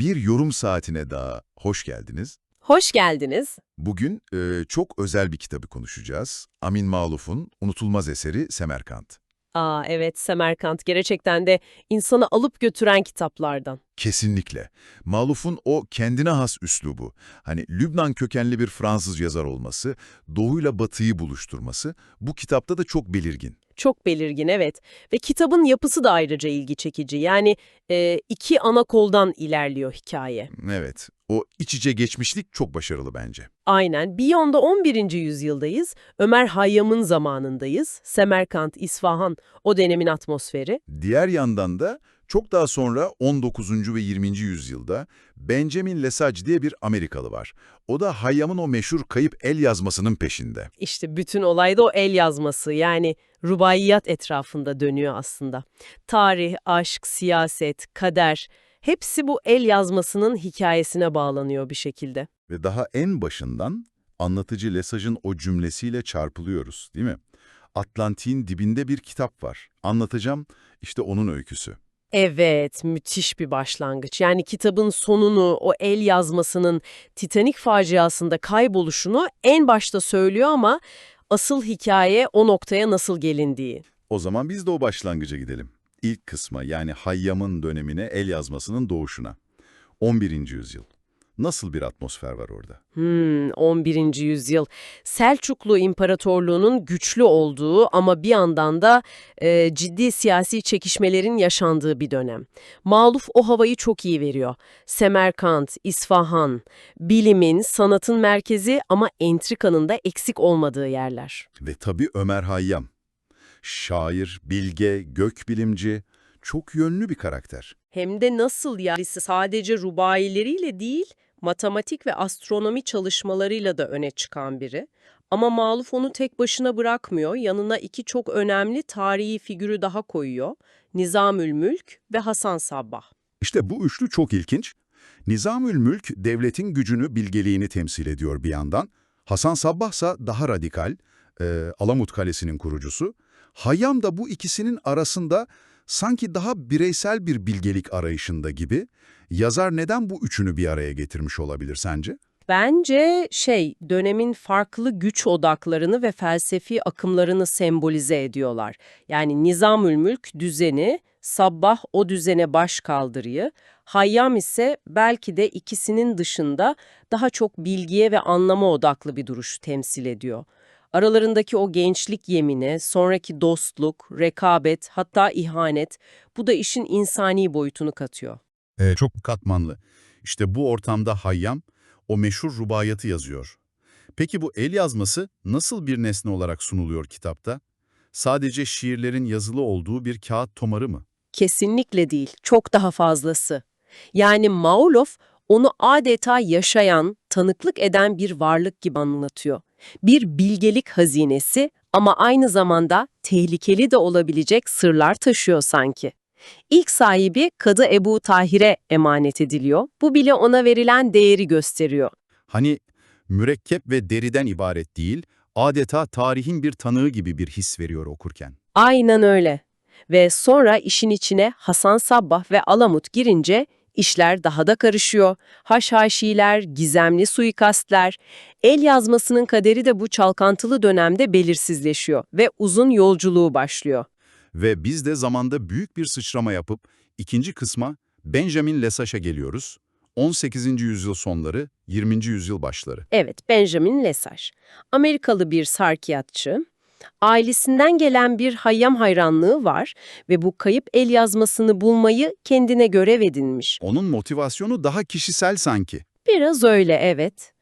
Bir yorum saatine daha hoş geldiniz. Hoş geldiniz. Bugün e, çok özel bir kitabı konuşacağız. Amin Maluf'un unutulmaz eseri Semerkant. Aa evet Semerkant gerçekten de insanı alıp götüren kitaplardan. Kesinlikle. Maluf'un o kendine has üslubu, hani Lübnan kökenli bir Fransız yazar olması, doğuyla batıyı buluşturması bu kitapta da çok belirgin. Çok belirgin evet ve kitabın yapısı da ayrıca ilgi çekici. Yani e, iki ana koldan ilerliyor hikaye. Evet, o iç içe geçmişlik çok başarılı bence. Aynen bir yanda 11. yüzyıldayız, Ömer Hayyam'ın zamanındayız, Semerkant, İsfahan o dönemin atmosferi. Diğer yandan da çok daha sonra 19. ve 20. yüzyılda Benjamin Lesage diye bir Amerikalı var. O da Hayyam'ın o meşhur kayıp el yazmasının peşinde. İşte bütün olay da o el yazması yani rubaiyat etrafında dönüyor aslında. Tarih, aşk, siyaset, kader hepsi bu el yazmasının hikayesine bağlanıyor bir şekilde. Ve daha en başından anlatıcı Lesage'ın o cümlesiyle çarpılıyoruz, değil mi? Atlantik'in dibinde bir kitap var. Anlatacağım, işte onun öyküsü. Evet, müthiş bir başlangıç. Yani kitabın sonunu, o el yazmasının Titanik faciasında kayboluşunu en başta söylüyor ama asıl hikaye o noktaya nasıl gelindiği. O zaman biz de o başlangıca gidelim. İlk kısma yani Hayyam'ın dönemine el yazmasının doğuşuna. 11. yüzyıl. Nasıl bir atmosfer var orada? Hmm, 11. yüzyıl. Selçuklu İmparatorluğu'nun güçlü olduğu ama bir yandan da e, ciddi siyasi çekişmelerin yaşandığı bir dönem. Maluf o havayı çok iyi veriyor. Semerkant, İsfahan, bilimin, sanatın merkezi ama entrikanın da eksik olmadığı yerler. Ve tabii Ömer Hayyam. Şair, bilge, gökbilimci, çok yönlü bir karakter. Hem de nasıl yani sadece rubaileriyle değil, matematik ve astronomi çalışmalarıyla da öne çıkan biri. Ama Maluf onu tek başına bırakmıyor, yanına iki çok önemli tarihi figürü daha koyuyor. Nizamül Mülk ve Hasan Sabbah. İşte bu üçlü çok ilginç. Nizamül Mülk devletin gücünü, bilgeliğini temsil ediyor bir yandan. Hasan Sabbah ise daha radikal, e, Alamut Kalesi'nin kurucusu. Hayyam da bu ikisinin arasında sanki daha bireysel bir bilgelik arayışında gibi. Yazar neden bu üçünü bir araya getirmiş olabilir sence? Bence şey, dönemin farklı güç odaklarını ve felsefi akımlarını sembolize ediyorlar. Yani Nizamül Mülk düzeni, Sabbah o düzene baş kaldırıyı, Hayyam ise belki de ikisinin dışında daha çok bilgiye ve anlama odaklı bir duruş temsil ediyor. Aralarındaki o gençlik yemini, sonraki dostluk, rekabet, hatta ihanet, bu da işin insani boyutunu katıyor. Ee, çok katmanlı. İşte bu ortamda Hayyam o meşhur rubayatı yazıyor. Peki bu el yazması nasıl bir nesne olarak sunuluyor kitapta? Sadece şiirlerin yazılı olduğu bir kağıt tomarı mı? Kesinlikle değil, çok daha fazlası. Yani Maulov onu adeta yaşayan, tanıklık eden bir varlık gibi anlatıyor. Bir bilgelik hazinesi ama aynı zamanda tehlikeli de olabilecek sırlar taşıyor sanki. İlk sahibi Kadı Ebu Tahir'e emanet ediliyor. Bu bile ona verilen değeri gösteriyor. Hani mürekkep ve deriden ibaret değil, adeta tarihin bir tanığı gibi bir his veriyor okurken. Aynen öyle. Ve sonra işin içine Hasan Sabbah ve Alamut girince işler daha da karışıyor. Haşhaşiler, gizemli suikastler, el yazmasının kaderi de bu çalkantılı dönemde belirsizleşiyor ve uzun yolculuğu başlıyor. Ve biz de zamanda büyük bir sıçrama yapıp ikinci kısma Benjamin Lesage'a geliyoruz. 18. yüzyıl sonları, 20. yüzyıl başları. Evet, Benjamin Lesage. Amerikalı bir sarkiyatçı. Ailesinden gelen bir hayyam hayranlığı var ve bu kayıp el yazmasını bulmayı kendine görev edinmiş. Onun motivasyonu daha kişisel sanki. Biraz öyle evet.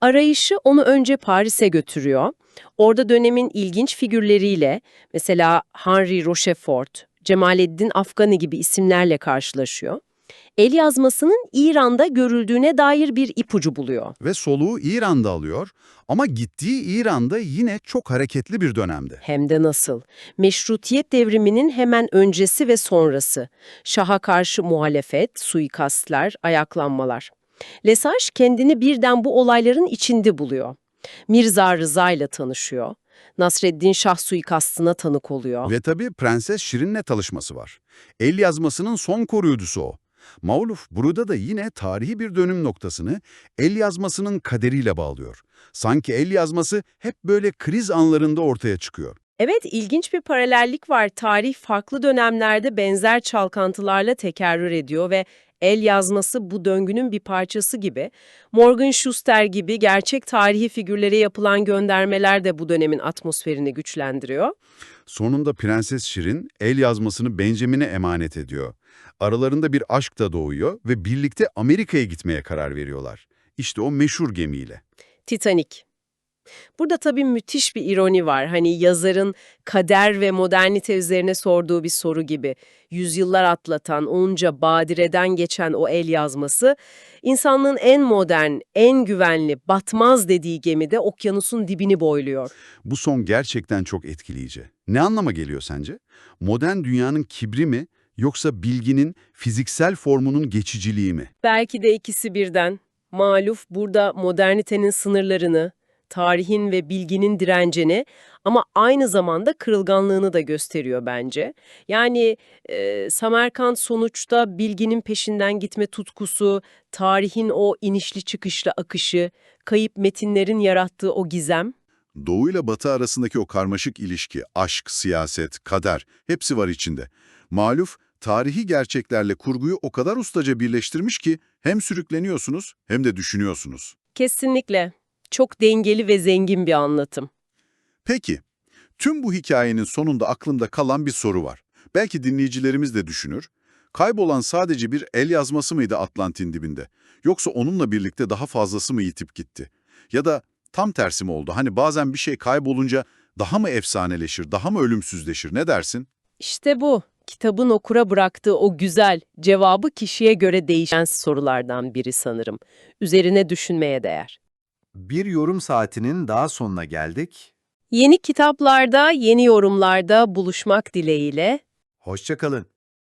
Arayışı onu önce Paris'e götürüyor. Orada dönemin ilginç figürleriyle mesela Henri Rochefort, Cemalettin Afgani gibi isimlerle karşılaşıyor. El yazmasının İran'da görüldüğüne dair bir ipucu buluyor. Ve soluğu İran'da alıyor ama gittiği İran'da yine çok hareketli bir dönemde. Hem de nasıl? Meşrutiyet devriminin hemen öncesi ve sonrası. Şaha karşı muhalefet, suikastler, ayaklanmalar. Lesage kendini birden bu olayların içinde buluyor. Mirza Rıza ile tanışıyor. Nasreddin Şah suikastına tanık oluyor. Ve tabii Prenses Şirin'le tanışması var. El yazmasının son koruyucusu o. Mauluf burada da yine tarihi bir dönüm noktasını el yazmasının kaderiyle bağlıyor. Sanki el yazması hep böyle kriz anlarında ortaya çıkıyor. Evet, ilginç bir paralellik var. Tarih farklı dönemlerde benzer çalkantılarla tekerrür ediyor ve el yazması bu döngünün bir parçası gibi. Morgan Schuster gibi gerçek tarihi figürlere yapılan göndermeler de bu dönemin atmosferini güçlendiriyor. Sonunda Prenses Şirin el yazmasını Benjamin'e emanet ediyor. Aralarında bir aşk da doğuyor ve birlikte Amerika'ya gitmeye karar veriyorlar. İşte o meşhur gemiyle. Titanic. Burada tabii müthiş bir ironi var. Hani yazarın kader ve modernite üzerine sorduğu bir soru gibi. Yüzyıllar atlatan, onca badireden geçen o el yazması, insanlığın en modern, en güvenli, batmaz dediği gemide okyanusun dibini boyluyor. Bu son gerçekten çok etkileyici. Ne anlama geliyor sence? Modern dünyanın kibri mi yoksa bilginin fiziksel formunun geçiciliği mi? Belki de ikisi birden. Maluf burada modernitenin sınırlarını, tarihin ve bilginin direncini ama aynı zamanda kırılganlığını da gösteriyor bence. Yani e, Samarkand sonuçta bilginin peşinden gitme tutkusu, tarihin o inişli çıkışlı akışı, kayıp metinlerin yarattığı o gizem. Doğu ile Batı arasındaki o karmaşık ilişki, aşk, siyaset, kader hepsi var içinde. Maluf, tarihi gerçeklerle kurguyu o kadar ustaca birleştirmiş ki hem sürükleniyorsunuz hem de düşünüyorsunuz. Kesinlikle. Çok dengeli ve zengin bir anlatım. Peki, tüm bu hikayenin sonunda aklımda kalan bir soru var. Belki dinleyicilerimiz de düşünür. Kaybolan sadece bir el yazması mıydı Atlantin dibinde? Yoksa onunla birlikte daha fazlası mı yitip gitti? Ya da tam tersi mi oldu? Hani bazen bir şey kaybolunca daha mı efsaneleşir, daha mı ölümsüzleşir? Ne dersin? İşte bu. Kitabın okura bıraktığı o güzel, cevabı kişiye göre değişen sorulardan biri sanırım. Üzerine düşünmeye değer. Bir yorum saatinin daha sonuna geldik. Yeni kitaplarda, yeni yorumlarda buluşmak dileğiyle. Hoşçakalın.